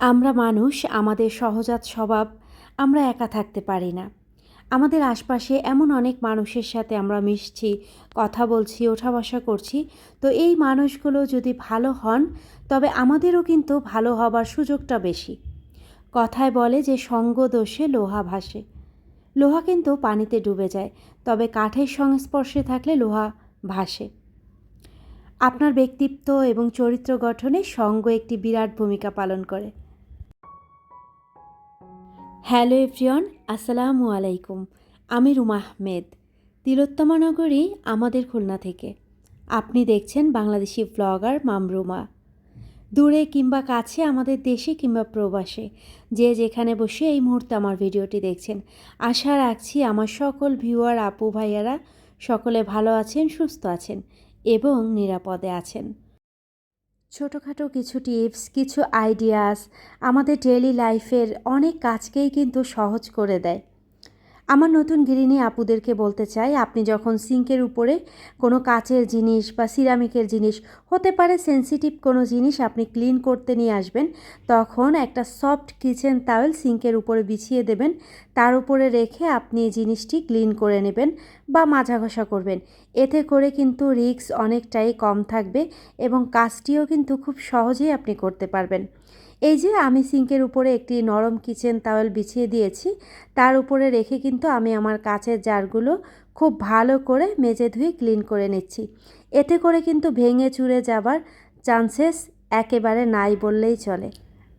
আমরা মানুষ, আমাদের সহজাত স্বভাব, আমরা একা থাকতে পারি না। আমাদের আশপাশে এমন অনেক মানুষের সাথে আমরা মিশছি, কথা বলছি ওঠা বসা করছি। তো এই মানুষগুলো যদি ভালো হন, তবে আমাদেরও কিন্তু ভালো হবার সুযোগটা বেশি। কথায় বলে যে সঙ্গ দোষে লোহা ভাসে। লোহা কিন্তু পানিতে ডুবে যায়, তবে কাঠের সংস্পর্শে থাকলে লোহা ভাসে। আপনার ব্যক্তিত্ব এবং চরিত্র গঠনে সঙ্গ একটি বিরাট ভূমিকা পালন করে। হ্যালো এভরিওয়ান, আসসালামু আলাইকুম। আমি রুমা আহমেদ, তিলোত্তমা নগরী, আমাদের খুলনা থেকে। আপনি দেখছেন বাংলাদেশি ব্লগার মামরুমা দূরে কিংবা কাছে আমাদের দেশে কিংবা প্রবাসে, যে যেখানে বসে এই মুহূর্তে আমার ভিডিওটি দেখছেন, আশা রাখছি আমার সকল ভিউয়ার আপু ভাইয়ারা সকলে ভালো আছেন, সুস্থ আছেন এবং নিরাপদে আছেন। ছোটোখাটো কিছু টিপস কিছু আইডিয়াস আমাদের ডেলি লাইফের অনেক কাজকেই কিন্তু সহজ করে দেয়। আমার নতুন গৃহিণী আপুদেরকে বলতে চাই, আপনি যখন সিঙ্কের উপরে কোনো কাচের জিনিস বা সিরামিকের জিনিস, হতে পারে সেন্সিটিভ কোনো জিনিস আপনি ক্লিন করতে নিয়ে আসবেন, তখন একটা সফট কিচেন তাওয়েল সিঙ্কের উপরে বিছিয়ে দেবেন। তার উপরে রেখে আপনি এই জিনিসটি ক্লিন করে নেবেন বা মাজা ঘষা করবেন। এতে করে কিন্তু রিস্ক অনেকটাই কম থাকবে এবং কাজটিও কিন্তু খুব সহজেই আপনি করতে পারবেন। এই যে আমি সিঙ্কের উপরে একটি নরম কিচেন তাওয়েল বিছিয়ে দিয়েছি, তার উপরে রেখে কিন্তু আমি আমার কাচের জারগুলো খুব ভালো করে মেজে ধুয়ে ক্লিন করে নিচ্ছি। এতে করে কিন্তু ভেঙে চুরে যাবার চান্সেস একেবারে নাই বললেই চলে।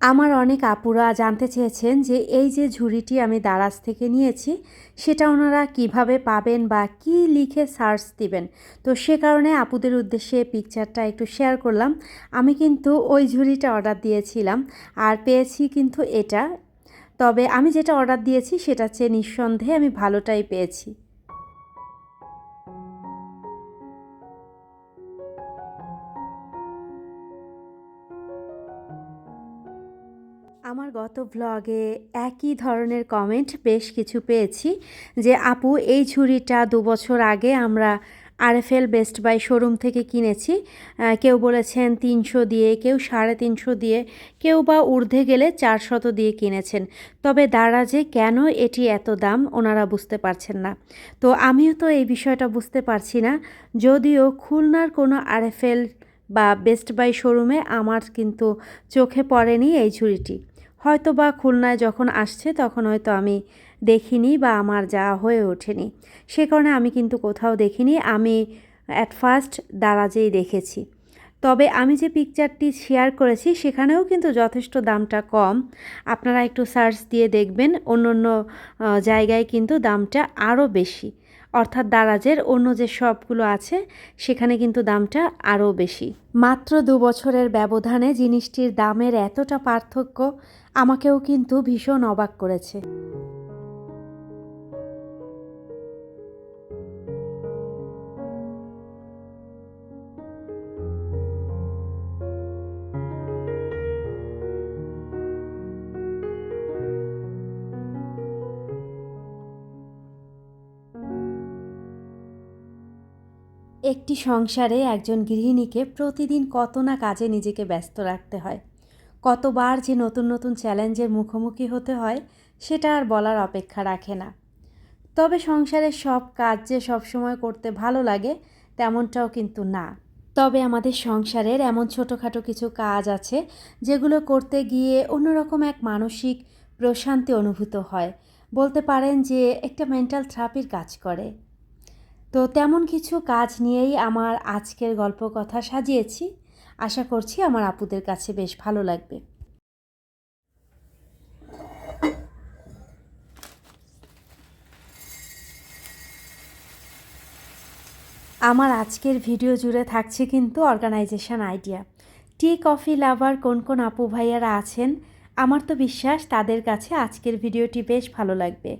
আমার অনেক আপুরা জানতে চেয়েছেন যে এই যে ঝুড়িটি আমি দারাজ থেকে নিয়েছি, সেটা ওনারা কীভাবে পাবেন বা কি লিখে সার্চ দিবেন? তো সে কারণে আপুদের উদ্দেশ্যে পিকচারটা একটু শেয়ার করলাম। আমি কিন্তু ওই ঝুড়িটা অর্ডার দিয়েছিলাম আর পেয়েছি কিন্তু এটা। তবে আমি যেটা অর্ডার দিয়েছি, সেটা চেয়ে নিঃসন্দেহে আমি ভালোটাই পেয়েছি। ভ্লগে একই ধরনের কমেন্ট বেশ কিছু পেয়েছি যে, আপু, এই ছুরিটা দু বছর আগে আমরা আরএফএল বেস্ট বাই শোরুম থেকে কিনেছি। কেউ বলেছেন তিনশো দিয়ে, কেউ সাড়ে তিনশো দিয়ে, কেউ বা ঊর্ধ্বে গেলে চারশত দিয়ে কিনেছেন। তবে দারাজে কেন এটি এত দাম? ওনারা বুঝতে পারছেন না। তো আমিও তো এই বিষয়টা বুঝতে পারছি না। যদিও খুলনার কোনো আরএফএল বা বেস্ট বাই শোরুমে আমার কিন্তু চোখে পড়েনি এই ঝুড়িটি। হয়তো বা খুলনায় যখন আসছে তখন হয়তো আমি দেখিনি বা আমার যাওয়া হয়ে ওঠেনি। সে কারণে আমি কিন্তু কোথাও দেখিনি। আমি অ্যাট ফার্স্ট দারাজেই দেখেছি। তবে আমি যে পিকচারটি শেয়ার করেছি সেখানেও কিন্তু যথেষ্ট দামটা কম। আপনারা একটু সার্চ দিয়ে দেখবেন। অন্য অন্য জায়গায় কিন্তু দামটা আরও বেশি। অর্থাৎ দারাজের অন্য যে শপগুলো আছে, সেখানে কিন্তু দামটা আরও বেশি। মাত্র দু বছরের ব্যবধানে জিনিসটির দামের এতটা পার্থক্য আমাকেও কিন্তু ভীষণ অবাক করেছে। একটি সংসারে একজন গৃহিণীকে প্রতিদিন কত না কাজে নিজেকে ব্যস্ত রাখতে হয়। কতবার যে নতুন নতুন চ্যালেঞ্জের মুখোমুখি হতে হয়, সেটা আর বলার অপেক্ষা রাখে না। তবে সংসারের সব কাজ যে সবসময় করতে ভালো লাগে, তেমনটাও কিন্তু না। তবে আমাদের সংসারের এমন ছোটোখাটো কিছু কাজ আছে, যেগুলো করতে গিয়ে অন্যরকম এক মানসিক প্রশান্তি অনুভূত হয়। বলতে পারেন যে, একটা মেন্টাল থেরাপির কাজ করে। তো তেমন কিছু কাজ নিয়েই আমার আজকের গল্প কথা সাজিয়েছি। আশা করছি আমার আপুদের কাছে বেশ ভালো লাগবে। আমার আজকের ভিডিও জুড়ে থাকছে কিন্তু organization idea. Tea coffee lover কোন কোন আপু ভাইয়ারা আছেন, আমার তো বিশ্বাস তাদের কাছে আজকের ভিডিওটি বেশ ভালো লাগবে।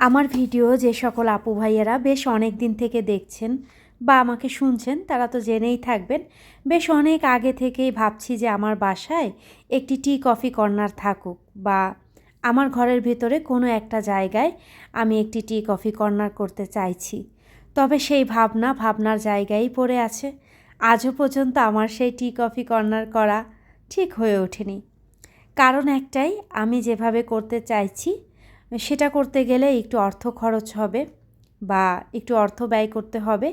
আমার ভিডিও যে সকল আপু ভাইয়েরা বেশ অনেক দিন থেকে দেখছেন বা আমাকে শুনছেন, তারা তো জেনেই থাকবেন। বেশ অনেক আগে থেকেই ভাবছি যে আমার বাসায় একটি টি কফি কর্নার থাকুক বা আমার ঘরের ভিতরে কোনো একটা জায়গায় আমি একটি টি কফি কর্নার করতে চাইছি। তবে সেই ভাবনা ভাবনার জায়গায় পড়ে আছে। আজও পর্যন্ত আমার সেই টি কফি কর্নার করা ঠিক হয়ে ওঠেনি। কারণ একটাই, আমি যেভাবে করতে চাইছি সেটা করতে গেলে একটু অর্থ খরচ হবে বা একটু অর্থ ব্যয় করতে হবে।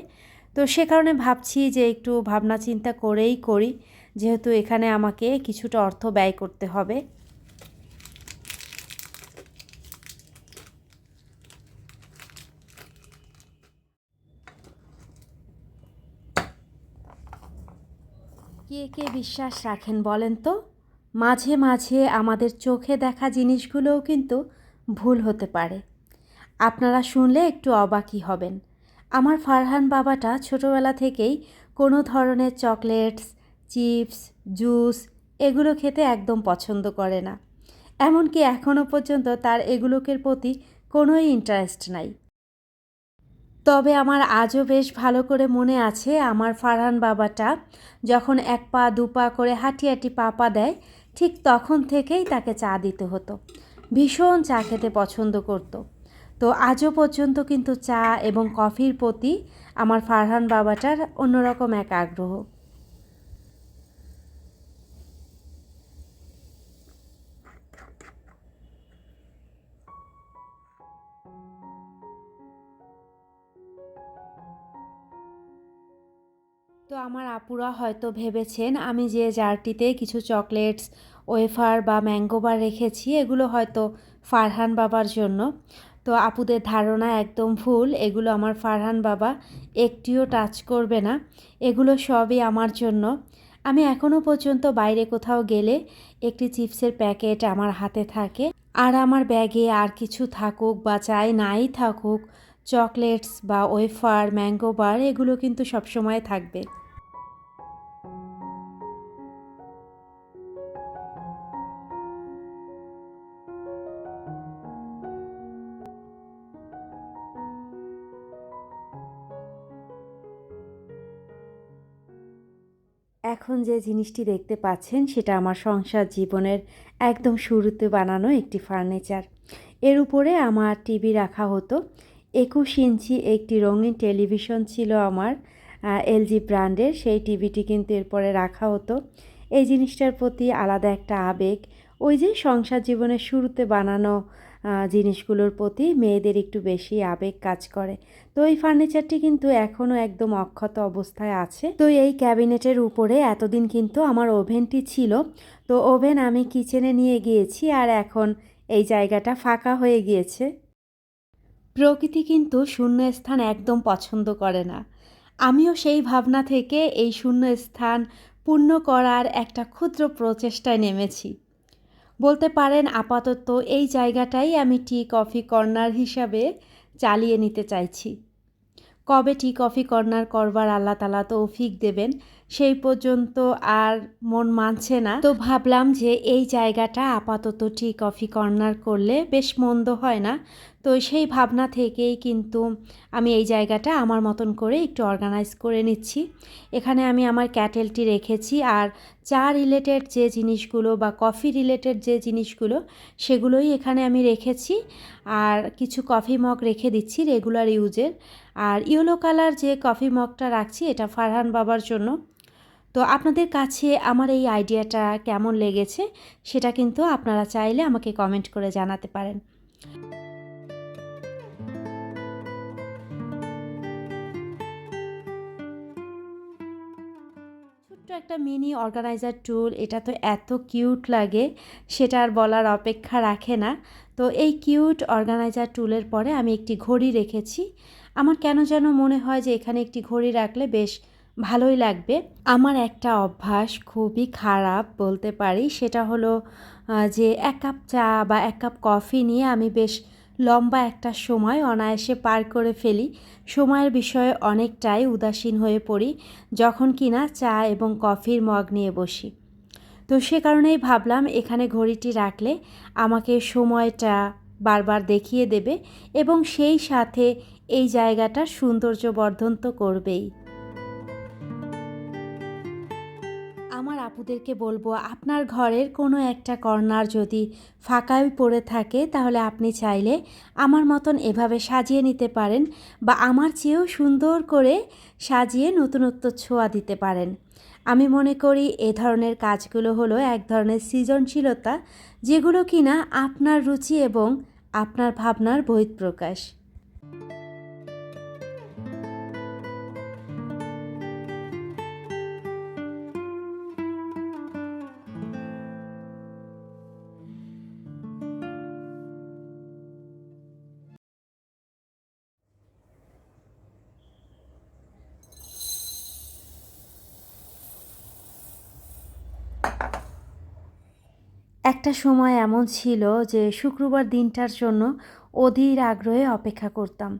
তো সে কারণে ভাবছি যে একটু ভাবনা চিন্তা করেই করি, যেহেতু এখানে আমাকে কিছুটা অর্থ ব্যয় করতে হবে। কে কে বিশ্বাস রাখেন বলেন তো? মাঝে মাঝে আমাদের চোখে দেখা জিনিসগুলোও কিন্তু ভুল হতে পারে। আপনারা শুনলে একটু অবাকই হবেন। আমার ফারহান বাবাটা ছোটোবেলা থেকেই কোনো ধরনের চকলেটস, চিপস, জুস এগুলো খেতে একদম পছন্দ করে না। এমনকি এখনও পর্যন্ত তার এগুলোকের প্রতি কোনোই ইন্টারেস্ট নাই। তবে আমার আজও বেশ ভালো করে মনে আছে আমার ফারহান বাবাটা যখন এক পা, দু পা করে হাঁটি হাঁটি পা পা দেয়, ঠিক তখন থেকেই তাকে চা দিতে হতো। ভীষণ চা খেতে পছন্দ করতো। তো আজও পর্যন্ত কিন্তু চা এবং কফির প্রতি আমার ফারহান বাবাটার অন্যরকম এক আগ্রহ। তো আমার আপুরা হয়তো ভেবেছেন আমি যে জারটিতে কিছু চকলেটস ওয়েফার বা ম্যাঙ্গো বার রেখেছি, এগুলো হয়তো ফারহান বাবার জন্য। তো আপুদের ধারণা একদম ভুল, এগুলো আমার ফারহান বাবা একটিও টাচ করবে না। এগুলো সবই আমার জন্য। আমি এখনও পর্যন্ত বাইরে কোথাও গেলে একটি চিপসের প্যাকেট আমার হাতে থাকে। আর আমার ব্যাগে আর কিছু থাকুক বা চাই নাই থাকুক, চকলেটস বা ওয়েফার, ম্যাঙ্গো বার, এগুলো কিন্তু সবসময় থাকবে। এখন যে জিনিসটি দেখতে পাচ্ছেন, সেটা আমার সংসার জীবনের একদম শুরুতে বানানো একটি ফার্নিচার। এর উপরে আমার টিভি রাখা হতো। একুশ ইঞ্চি একটি রঙিন টেলিভিশন ছিল আমার এলজি ব্র্যান্ডের। সেই টিভিটি কিন্তু এরপরে রাখা হতো। এই জিনিসটার প্রতি আলাদা একটা আবেগ। ওই যে সংসার জীবনের শুরুতে বানানো জিনিসগুলোর প্রতি মেয়েদের একটু বেশি আবেগ কাজ করে। তো এই ফার্নিচারটি কিন্তু এখনও একদম অক্ষত অবস্থায় আছে। তো এই ক্যাবিনেটের উপরে এতদিন কিন্তু আমার ওভেনটি ছিল। তো ওভেন আমি কিচেনে নিয়ে গিয়েছি আর এখন এই জায়গাটা ফাঁকা হয়ে গিয়েছে। প্রকৃতি কিন্তু শূন্য স্থান একদম পছন্দ করে না। আমিও সেই ভাবনা থেকে এই শূন্য স্থান পূর্ণ করার একটা ক্ষুদ্র প্রচেষ্টায় নেমেছি। বলতে পারেন আপাতত এই জায়গাটাই আমি টি কফি কর্নার হিসাবে চালিয়ে নিতে চাইছি। কবে টি কফি কর্নার করবার আল্লাহ তালা তৌফিক দেবেন সেই পর্যন্ত আর মন মানছে না। তো ভাবলাম যে এই জায়গাটা আপাতত টি কফি কর্নার করলে বেশ মন্দ হয় না। তো সেই ভাবনা থেকেই কিন্তু আমি এই জায়গাটা আমার মতন করে একটু অর্গানাইজ করে নিচ্ছি। এখানে আমি আমার ক্যাটেলটি রেখেছি আর চা রিলেটেড যে জিনিসগুলো বা কফি রিলেটেড যে জিনিসগুলো সেগুলোই এখানে আমি রেখেছি। আর কিছু কফি মগ রেখে দিচ্ছি রেগুলার ইউজের আর ইয়েলো কালার যে কফি মগটা রাখছি এটা ফারহান বাবার জন্য। তো আপনাদের কাছে আমার এই আইডিয়াটা কেমন লেগেছে সেটা কিন্তু আপনারা চাইলে আমাকে কমেন্ট করে জানাতে পারেন। ছোট্ট একটা মিনি অর্গানাইজার টুল, এটা তো এত কিউট লাগে, সেটা আর বলার অপেক্ষা রাখে না। তো এই কিউট অর্গানাইজার টুলের পরে আমি একটি ঘড়ি রেখেছি। আমার কেন যেন মনে হয় যে এখানে একটি ঘড়ি রাখলে বেশ ভালোই লাগবে। আমার একটা অভ্যাস খুবই খারাপ বলতে পারি, সেটা হলো যে এক কাপ চা বা এক কাপ কফি নিয়ে আমি বেশ লম্বা একটা সময় অনায়াসে পার করে ফেলি। সময়ের বিষয়ে অনেকটাই উদাসীন হয়ে পড়ি, যখন কিনা চা এবং কফির মগ নিয়ে বসি। তো সে কারণেই ভাবলাম, এখানে ঘড়িটি রাখলে আমাকে সময়টা বারবার দেখিয়ে দেবে এবং সেই সাথে এই জায়গাটা সৌন্দর্য বর্ধন তো করবেই। আপুদেরকে বলব, আপনার ঘরের কোনো একটা কর্নার যদি ফাঁকাই পড়ে থাকে, তাহলে আপনি চাইলে আমার মতন এভাবে সাজিয়ে নিতে পারেন বা আমার চেয়েও সুন্দর করে সাজিয়ে নতুনত্ব ছোঁয়া দিতে পারেন। আমি মনে করি এ ধরনের কাজগুলো হলো এক ধরনের সৃজনশীলতা, যেগুলো কিনা আপনার রুচি এবং আপনার ভাবনার বহিঃপ্রকাশ। একটা সময় এমন ছিল যে শুক্রবার দিনটার জন্য অধীর আগ্রহে অপেক্ষা করতাম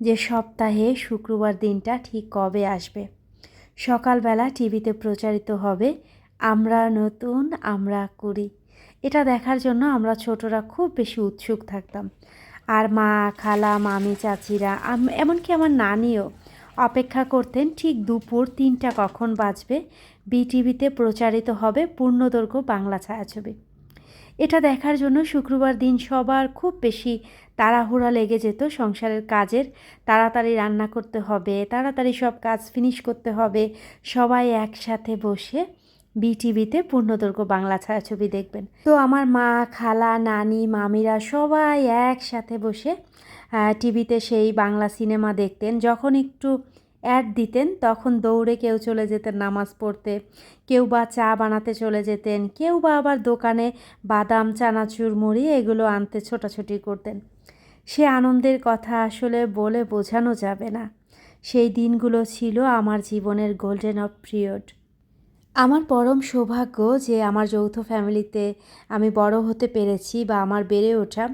যে সপ্তাহে শুক্রবার দিনটা ঠিক কবে আসবে। সকালবেলা টিভিতে প্রচারিত হবে, আমরা নতুন, আমরা করি এটা দেখার জন্য আমরা ছোটরা খুব বেশি উৎসুক থাকতাম। আর মা, খালা, মামি, চাচিরা এমনকি আমার নানিও অপেক্ষা করতেন, ঠিক দুপুর তিনটা কখন বাজবে? বিটিভিতে প্রচারিত হবে পূর্ণদৈর্ঘ্য বাংলা ছায়াছবি। এটা দেখার জন্য শুক্রবার দিন সবার খুব বেশি তাড়াহুড়া লেগে যেত সংসারের কাজের। তাড়াতাড়ি রান্না করতে হবে, তাড়াতাড়ি সব কাজ ফিনিশ করতে হবে, সবাই একসাথে বসে বিটিভিতে পূর্ণদৈর্ঘ্য বাংলা ছায়াছবি দেখবেন। তো আমার মা, খালা, নানি, মামিরা সবাই একসাথে বসে টিভিতে সেই বাংলা সিনেমা দেখতেন। যখন একটু অ্যাড দিতেন, তখন দৌড়ে কেউ চলে যেতেন নামাজ পড়তে। কেউ বা চা বানাতে চলে যেতেন, কেউ বা আবার দোকানে বাদাম, চানাচুর, মুড়ি এগুলো আনতে ছোটাছুটি করতেন। সে আনন্দের কথা আসলে বলে বোঝানো যাবে না। সেই দিনগুলো ছিল আমার জীবনের গোল্ডেন অফ পিরিয়ড আমার পরম সৌভাগ্য যে আমার যৌথ ফ্যামিলিতে আমি বড় হতে পেরেছি বা আমার বেড়ে ওঠা।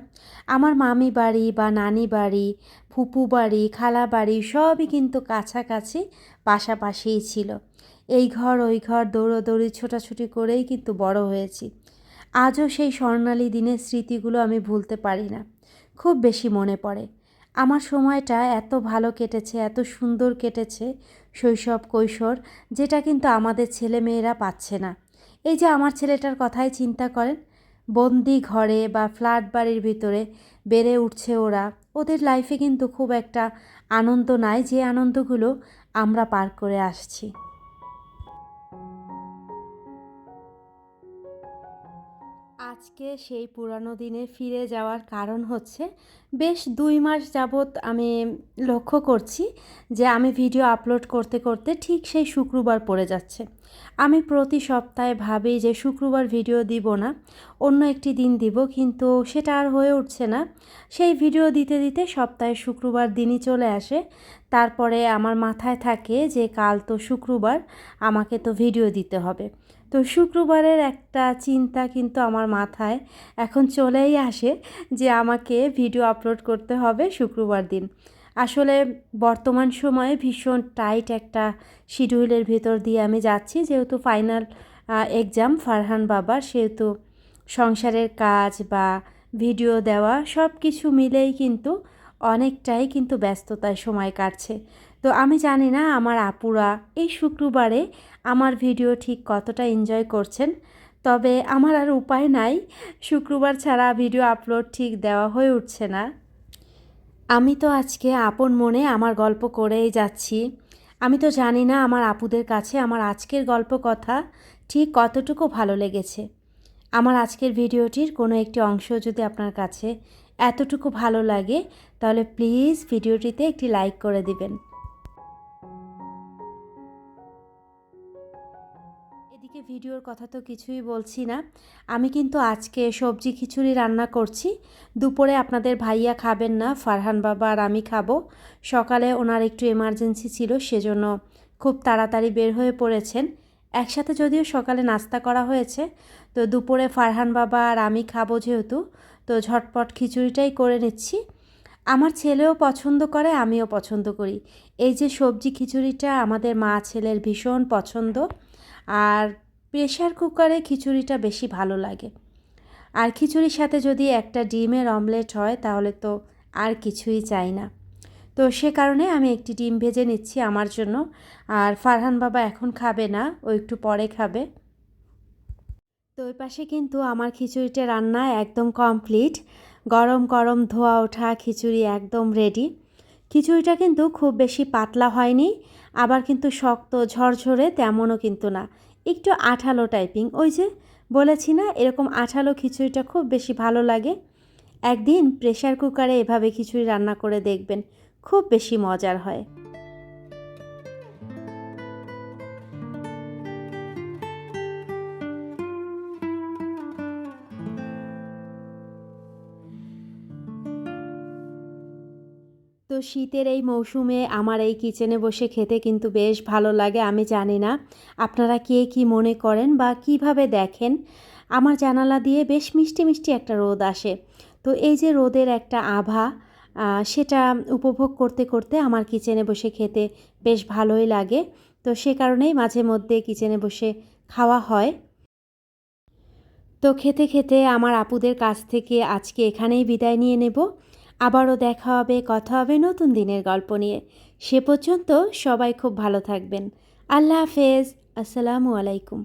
আমার মামি বাড়ি বা নানি বাড়ি, ফুপু বাড়ি, খালা বাড়ি সবই কিন্তু কাছাকাছি পাশাপাশিই ছিল। এই ঘর, ওই ঘর, দৌড়োদৌড়ি, ছোটাছুটি করেই কিন্তু বড় হয়েছি। আজও সেই স্বর্ণালী দিনের স্মৃতিগুলো আমি ভুলতে পারি না। খুব বেশি মনে পড়ে। আমার সময়টা এত ভালো কেটেছে, এত সুন্দর কেটেছে, শৈশব, কৈশোর, যেটা কিন্তু আমাদের ছেলে মেয়েরা পাচ্ছে না। এই যে আমার ছেলেটার কথাই চিন্তা করেন, বন্দি ঘরে বা ফ্ল্যাট বাড়ির ভিতরে বেড়ে উঠছে ওরা, ওদের লাইফে কিন্তু খুব একটা আনন্দ নাই, যে আনন্দগুলো আমরা পার করে আসছি। আজকে সেই পুরানো দিনে ফিরে যাওয়ার কারণ হচ্ছে, বেশ দুই মাস যাবৎ আমি লক্ষ্য করছি যে আমি ভিডিও আপলোড করতে করতে ঠিক সেই শুক্রবার পড়ে যাচ্ছে। আমি প্রতি সপ্তাহে ভাবি যে শুক্রবার ভিডিও দিব না, অন্য একটি দিন দিব, কিন্তু সেটা আর হয়ে উঠছে না। সেই ভিডিও দিতে দিতে সপ্তাহে শুক্রবার দিনই চলে আসে। তারপরে আমার মাথায় থাকে যে কাল তো শুক্রবার, আমাকে তো ভিডিও দিতে হবে। তো শুক্রবারের একটা চিন্তা কিন্তু আমার মাথায় এখন চলেই আসে যে আমাকে ভিডিও আপলোড করতে হবে শুক্রবার দিন। আসলে বর্তমান সময়ে ভীষণ টাইট একটা শিডিউলের ভেতর দিয়ে আমি যাচ্ছি, যেহেতু ফাইনাল এক্সাম ফারহান বাবার, সেহেতু সংসারের কাজ বা ভিডিও দেওয়া সব কিছু মিলেই কিন্তু অনেকটাই কিন্তু ব্যস্ততায় সময় কাটছে। তো আমি জানি না আমার আপুরা এই শুক্রবারে আমার ভিডিও ঠিক কতটা এনজয় করছেন, তবে আমার আর উপায় নাই। শুক্রবার ছাড়া ভিডিও আপলোড ঠিক দেওয়া হয়ে উঠছে না। আমি তো আজকে আপন মনে আমার গল্প করেই যাচ্ছি। আমি তো জানি না আমার আপুদের কাছে আমার আজকের গল্প কথা ঠিক কতটুকু ভালো লেগেছে। আমার আজকের ভিডিওটির কোনো একটি অংশ যদি আপনার কাছে এতটুকু ভালো লাগে, তাহলে প্লিজ ভিডিওটিতে একটি লাইক করে দিবেন। ভিডিওর কথা তো কিছুই বলছি না। আমি কিন্তু আজকে সবজি খিচুড়ি রান্না করছি। দুপুরে আপনাদের ভাইয়া খাবেন না, ফারহান বাবা আর আমি খাব। সকালে ওনার একটু এমার্জেন্সি ছিল, সেজন্য খুব তাড়াতাড়ি বের হয়ে পড়েছেন। একসাথে যদিও সকালে নাস্তা করা হয়েছে, তো দুপুরে ফারহান বাবা আর আমি খাব যেহেতু, তো ঝটপট খিচুড়িটাই করে নিচ্ছি। আমার ছেলেও পছন্দ করে, আমিও পছন্দ করি। এই যে সবজি খিচুড়িটা আমাদের মা ছেলের ভীষণ পছন্দ। আর প্রেশার কুকারে খিচুড়িটা বেশি ভালো লাগে। আর খিচুড়ির সাথে যদি একটা ডিমের অমলেট হয়, তাহলে তো আর কিছুই চাই না। তো সে কারণে আমি একটি ডিম ভেজে নিচ্ছি আমার জন্য। আর ফারহান বাবা এখন খাবে না, ও একটু পরে খাবে। তো ওই পাশে কিন্তু আমার খিচুড়িটা রান্না একদম কমপ্লিট। গরম গরম ধোয়া ওঠা খিচুড়ি একদম রেডি। খিচুড়িটা কিন্তু খুব বেশি পাতলা হয়নি, আবার কিন্তু শক্ত, ঝরঝরে তেমনও কিন্তু না। একটু আঠালো টাইপিং। ওই যে বলেছি না, এরকম আঠালো খিচুড়িটা খুব বেশি ভালো লাগে। একদিন প্রেশার কুকারে এভাবে খিচুড়ি রান্না করে দেখবেন, খুব বেশি মজার হয়। শীতের এই মৌসুমে আমার এই কিচেনে বসে খেতে কিন্তু বেশ ভালো লাগে, আমি জানি না। আপনারা কে কি মনে করেন বা কীভাবে দেখেন? আমার জানালা দিয়ে বেশ মিষ্টি মিষ্টি একটা রোদ আসে। তো এই যে রোদের একটা আভা সেটা উপভোগ করতে করতে আমার কিচেনে বসে খেতে বেশ ভালোই লাগে। তো সে কারণেই মাঝে মধ্যে কিচেনে বসে খাওয়া হয়। তো খেতে খেতে আমার আপুদের কাছ থেকে আজকে এখানেই বিদায় নিয়ে নেব। আবারও দেখা হবে, কথা হবে নতুন দিনের গল্প নিয়ে। সে পর্যন্ত সবাই খুব ভালো থাকবেন। আল্লাহ হাফেজ। আসসালামু আলাইকুম।